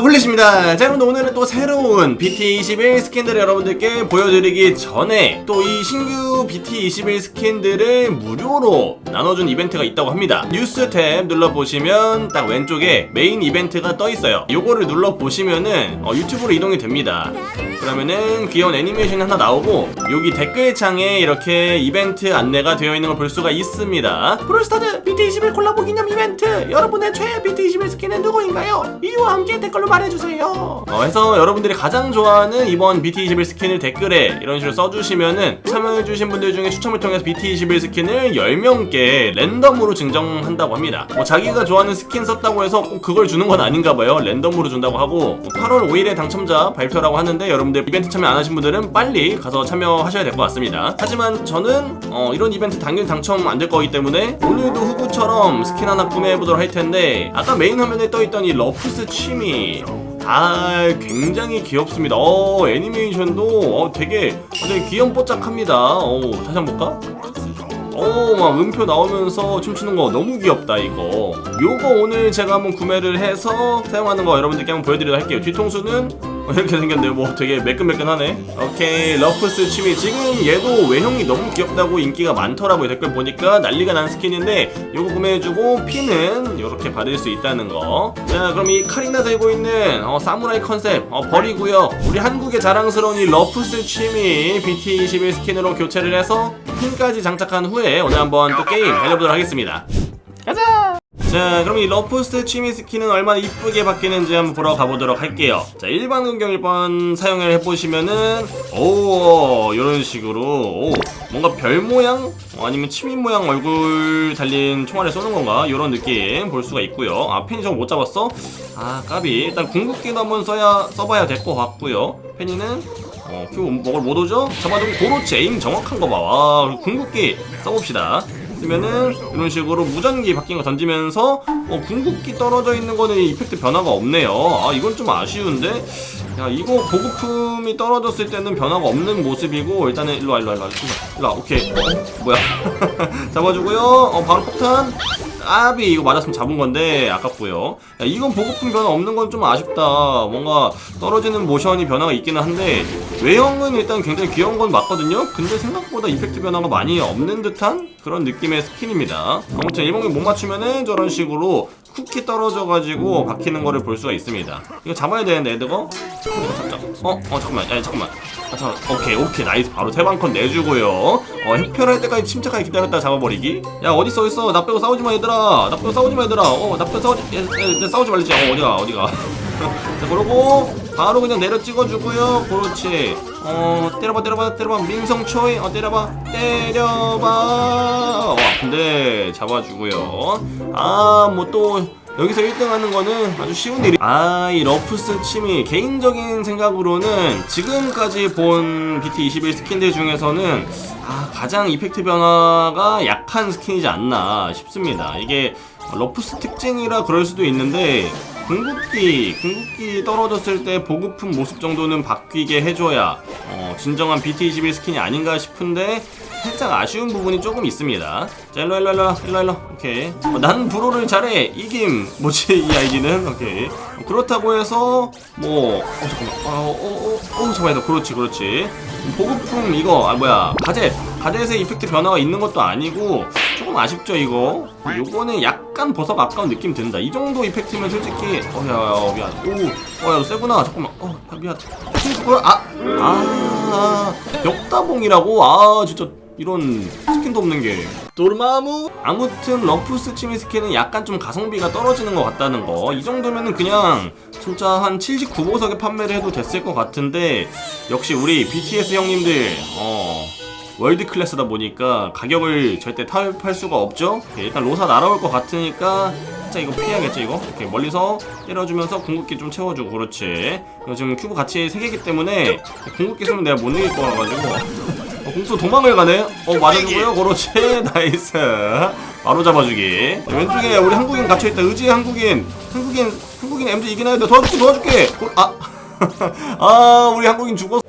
홀릿입니다. 자 여러분 오늘은 또 새로운 BT21 스킨들을 여러분들께 보여드리기 전에 또 이 신규 BT21 스킨들을 무료로 나눠준 이벤트가 있다고 합니다. 뉴스 탭 눌러보시면 딱 왼쪽에 메인 이벤트가 떠 있어요. 요거를 눌러보시면은 어, 유튜브로 이동이 됩니다. 그러면은 귀여운 애니메이션이 하나 나오고 여기 댓글창에 이렇게 이벤트 안내가 되어 있는 걸 볼 수가 있습니다. 브롤스타즈 BT21 콜라보 기념 이벤트 여러분의 최애 BT21 스킨은 누구인가요? 이유와 함께 댓글로 말해주세요. 어, 해서 여러분들이 가장 좋아하는 이번 BT21 스킨을 댓글에 이런 식으로 써주시면은 참여해주신 분들 중에 추첨을 통해서 BT21 스킨을 10명께 랜덤으로 증정한다고 합니다. 뭐 자기가 좋아하는 스킨 썼다고 해서 꼭 그걸 주는 건 아닌가 봐요. 랜덤으로 준다고 하고 8월 5일에 당첨자 발표라고 하는데 여러분들 이벤트 참여 안 하신 분들은 빨리 가서 참여하셔야 될 것 같습니다. 하지만 저는 어, 이런 이벤트 당연히 당첨 안 될 거기 때문에 오늘도 후구처럼 스킨 하나 구매해보도록 할 텐데 아까 메인 화면에 떠있던 이 러프스 취미 아 굉장히 귀엽습니다. 어 애니메이션도 어, 되게 되게 귀염뽀짝합니다. 어 다시 한번 볼까? 오, 막 음표 나오면서 춤추는 거 너무 귀엽다 이거. 요거 오늘 제가 한번 구매를 해서 사용하는 거 여러분들께 한번 보여드리도록 할게요. 뒤통수는 어, 이렇게 생겼네요. 뭐 되게 매끈매끈하네. 오케이, 러프스 취미. 지금 얘도 외형이 너무 귀엽다고 인기가 많더라고요. 댓글 보니까 난리가 난 스킨인데 요거 구매해주고 피는 이렇게 받을 수 있다는 거. 자, 그럼 이 카리나 들고 있는 어, 사무라이 컨셉 어, 버리고요. 우리 한국의 자랑스러운 이 러프스 취미 BT21 스킨으로 교체를 해서 핀까지 장착한 후에 오늘 한번 또 게임 달려보도록 하겠습니다. 자, 그럼 이 러프스 취미 스킨은 얼마나 이쁘게 바뀌는지 한번 보러 가보도록 할게요. 자, 일반 공경 1번 사용을 해보시면은, 오, 이런 식으로, 오, 뭔가 별 모양? 어, 아니면 치미 모양 얼굴 달린 총알을 쏘는 건가? 이런 느낌 볼 수가 있고요. 아, 펜이 좀못 잡았어? 아, 까비. 일단 궁극기도 한번 써야, 써봐야 될 것 같고요. 펜이는 어, 큐 먹을 못 오죠? 잡아두고 고로치 에임 정확한 거 봐. 와, 궁극기 써봅시다. 쓰면은 이런 식으로 무전기 바뀐 거 던지면서 어, 궁극기 떨어져 있는 거는 이펙트 변화가 없네요. 아, 이건 좀 아쉬운데. 야, 이거 보급품이 떨어졌을 때는 변화가 없는 모습이고 일단은 일로 와, 일로 와, 일로 와. 일로 와. 오케이. 어, 뭐야? 잡아주고요. 어, 바로 폭탄. 아비 이거 맞았으면 잡은 건데 아깝고요. 야, 이건 보급품 변화 없는 건 좀 아쉽다. 뭔가 떨어지는 모션이 변화가 있기는 한데 외형은 일단 굉장히 귀여운 건 맞거든요. 근데 생각보다 이펙트 변화가 많이 없는 듯한 그런 느낌의 스킨입니다. 아무튼 일본이 못 맞추면은 저런 식으로 쿠키 떨어져가지고 박히는 거를 볼 수가 있습니다. 이거 잡아야 되는데 잡자. 어? 어 잠깐만. 야 잠깐만. 아, 잠깐. 오케이 오케이 나이스 바로 세방컨 내주고요. 어 흡혈할 때까지 침착하게 기다렸다 잡아버리기. 야써 있어? 나 빼고 싸우지 마 얘들아. 나 빼고 싸우지 마 얘들아. 어나 빼고 싸우지. 야, 야, 야, 싸우지 말지. 어 어디가 어디가. 자 그러고 바로 그냥 내려 찍어주고요. 그렇지. 어 때려봐 때려봐 때려봐 민성초이 어 때려봐 때려봐. 어 아픈데 잡아주고요. 아 뭐 또. 여기서 1등 하는 거는 아주 쉬운 일이 아, 이 러프스 침이 개인적인 생각으로는 지금까지 본 BT21 스킨들 중에서는 아, 가장 이펙트 변화가 약한 스킨이지 않나 싶습니다. 이게 러프스 특징이라 그럴 수도 있는데 궁극기, 궁극기 떨어졌을 때 보급품 모습 정도는 바뀌게 해줘야 어, 진정한 BT21 스킨이 아닌가 싶은데 살짝 아쉬운 부분이 조금 있습니다. 자, 일로 일로 일로 일로 일로. 오케이. 어, 난 브로를 잘해. 이김. 뭐지 이 아이디는? 오케이. 어, 그렇다고 해서 뭐. 어 잠깐만. 어어 어 어, 어, 잠깐만. 그렇지 그렇지. 보급품 이거 아 뭐야 가젯 가젯의 이펙트 변화가 있는 것도 아니고 조금 아쉽죠 이거. 요거는 약 간 버섯 아까운 느낌 든다. 이 정도 이펙트면 솔직히 어야 미안. 오. 어야 세구나. 잠깐만. 어 아, 미안. 뭐야? 아. 아. 역다봉이라고? 아 진짜 이런 스킨도 없는 게 도르마무 아무튼 러프스 치미 스킨은 약간 좀 가성비가 떨어지는 것 같다는 거 이 정도면은 그냥 진짜 한 79보석에 판매를 해도 됐을 것 같은데 역시 우리 BTS 형님들 어 월드 클래스다 보니까 가격을 절대 타협할 수가 없죠 예, 일단 로사 날아올 것 같으니까 살짝 이거 피해야겠죠 이거 이렇게 멀리서 때려주면서 궁극기 좀 채워주고 그렇지 이거 지금 큐브 같이 3개기 때문에 궁극기 쓰면 내가 못 이길 거라가지고 어, 공수 도망을 가네. 어 맞아주고요. 그렇지. 나이스. 바로 잡아주기. 왼쪽에 우리 한국인 갇혀있다. 의지의 한국인. 한국인 한국인 MG 이기나요? 내가 도와줄게 도와줄게. 고- 아 아 우리 한국인 죽었어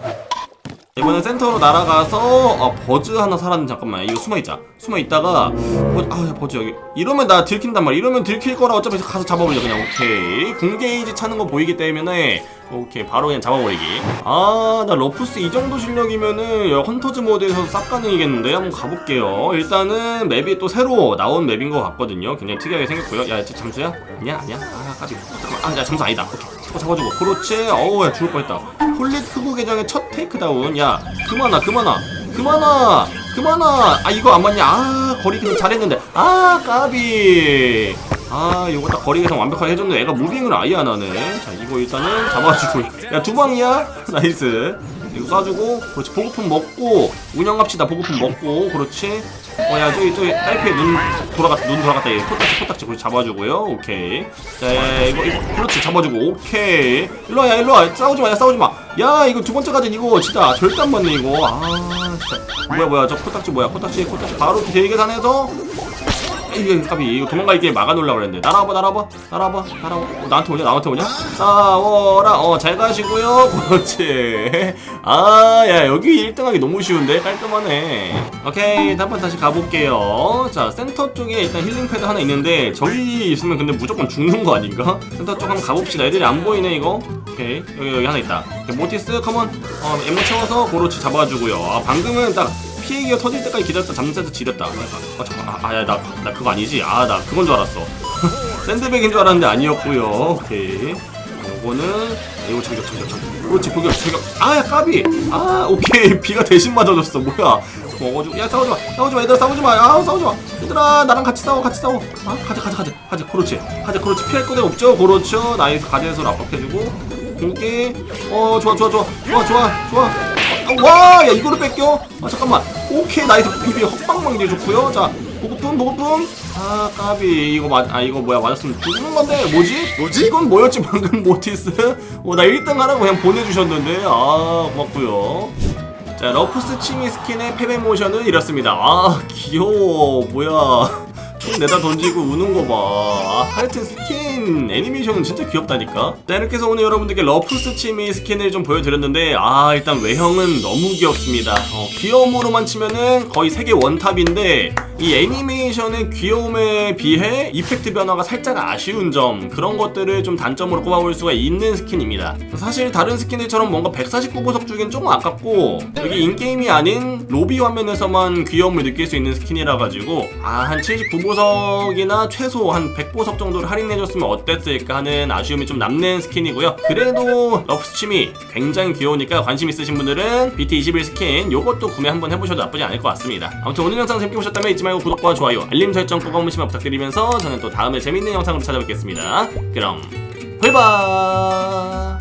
이번엔 센터로 날아가서 아 버즈 하나 살았는데 잠깐만 이거 숨어있자. 숨어있다가 버, 아 버즈 여기. 이러면 나 들킨단 말이야. 이러면 들킬 거라 어차피 가서 잡아버려 그냥. 오케이. 궁게이지 차는 거 보이기 때문에 오케이 바로 그냥 잡아버리기. 아 나 러프스 이 정도 실력이면은 헌터즈 모드에서 싹 가능이겠는데? 한번 가볼게요. 일단은 맵이 또 새로 나온 맵인 것 같거든요. 굉장히 특이하게 생겼고요. 야 잠수야? 아니야 아니야. 아 까비. 잠깐만. 아야 잠수 아니다. 오케이. 잡아 잡아주고. 그렇지. 어우 야 죽을 뻔했다 홀릿 흑우 계정의 첫 테이크다운. 야 그만아 그만아 그만아 그만아. 아 이거 안 맞냐? 아 거리 계산 잘했는데. 아 까비. 아 이거 딱 거리 계산 완벽하게 해줬는데 애가 무빙을 아예 안 하네. 자 이거 일단은 잡아주고. 야 두 방이야? 나이스 이거 쏴주고 그렇지. 보급품 먹고 운영합시다. 보급품 먹고 그렇지. 어야 저기 저기 딸피에 눈 돌아갔다 눈 돌아갔다. 얘 코딱지 코딱지 그렇지 잡아주고요. 오케이. 자 야, 이거 이거 그렇지. 잡아주고. 오케이. 일로와 야 일로와. 싸우지 마 야 싸우지 마 야 이거 두 번째 가진 이거 진짜 절대 안 맞네 이거. 아 진짜. 뭐야 뭐야. 저 코딱지 뭐야? 코딱지 코딱지. 바로 대계산해서 이게 까비 이거 도망가기 막아놓으려고 그랬는데. 날아와봐 날아와봐. 날아와봐. 날아와. 어, 나한테 오냐? 나한테 오냐? 싸워라. 어 잘 가시고요. 그렇지. 아 야 여기 1등하기 너무 쉬운데? 깔끔하네. 오케이. 한번 다시 가볼게요. 자 센터 쪽에 일단 힐링 패드 하나 있는데 저기 있으면 근데 무조건 죽는 거 아닌가? 센터 쪽 한번 가봅시다. 애들이 안 보이네 이거. 오케이. 여기 여기 하나 있다. 모티스 컴온. 어 엠모 채워서 고로치 잡아주고요. 아 방금은 딱 피해기가 터질 때까지 기다렸다 잠새서 지렸다. 아 잠깐 아야 나나 그거 아니지? 아 나 그건 줄 알았어. 샌드백인 줄 알았는데 아니었고요. 오케이. 요거는 이거 저격 저격 저격. 그렇지 저격 저격. 아야 까비. 아 오케이 비가 대신 맞아줬어. 뭐야? 먹어주고 야 싸우지 마 싸우지 마 얘들아 싸우지 마. 아 싸우지 마. 얘들아 나랑 같이 싸워 같이 싸워. 아 가자 가자 가자 가자 그렇지 가자 그렇지 피할 거대 없죠? 그렇죠. 나이스 가드에서 압박해주고. 공기 어 좋아 좋아 좋아 좋아 좋아 좋아 와, 야 이거를 뺏겨? 아 잠깐만. 오케이 나이스 비비 헛방망이 좋고요. 자 보급품 보급품. 아 까비 이거 맞, 아 이거 뭐야 맞았으면 죽는 건데 뭐지? 뭐지? 이건 뭐였지 방금 모티스? 어나 1등 하라고 그냥 보내주셨는데 아 고맙고요. 자 러프스 치미 스킨의 패배 모션은 이렇습니다. 아 귀여워 뭐야. 총 내다 던지고 우는 거 봐. 아, 하여튼 스킨 애니메이션은 진짜 귀엽다니까. 자, 이렇게 해서 오늘 여러분들께 러프스 치미 스킨을 좀 보여드렸는데, 아, 일단 외형은 너무 귀엽습니다. 어, 귀여움으로만 치면은 거의 세계 원탑인데, 이 애니메이션의 귀여움에 비해 이펙트 변화가 살짝 아쉬운 점, 그런 것들을 좀 단점으로 꼽아볼 수가 있는 스킨입니다. 사실 다른 스킨들처럼 뭔가 149보석 주기엔 조금 아깝고, 여기 인게임이 아닌 로비 화면에서만 귀여움을 느낄 수 있는 스킨이라 가지고, 아, 한 79보석이나 최소 한 100보석 정도를 할인해줬으면 어땠을까 하는 아쉬움이 좀 남는 스킨이고요. 그래도 러프스침이 굉장히 귀여우니까 관심 있으신 분들은 BT21 스킨 요것도 구매 한번 해보셔도 나쁘지 않을 것 같습니다. 아무튼 오늘 영상 재밌게 보셨다면 잊지 말고 구독과 좋아요, 알림 설정 꼭 한 번씩만 부탁드리면서 저는 또 다음에 재밌는 영상으로 찾아뵙겠습니다. 그럼, 불바!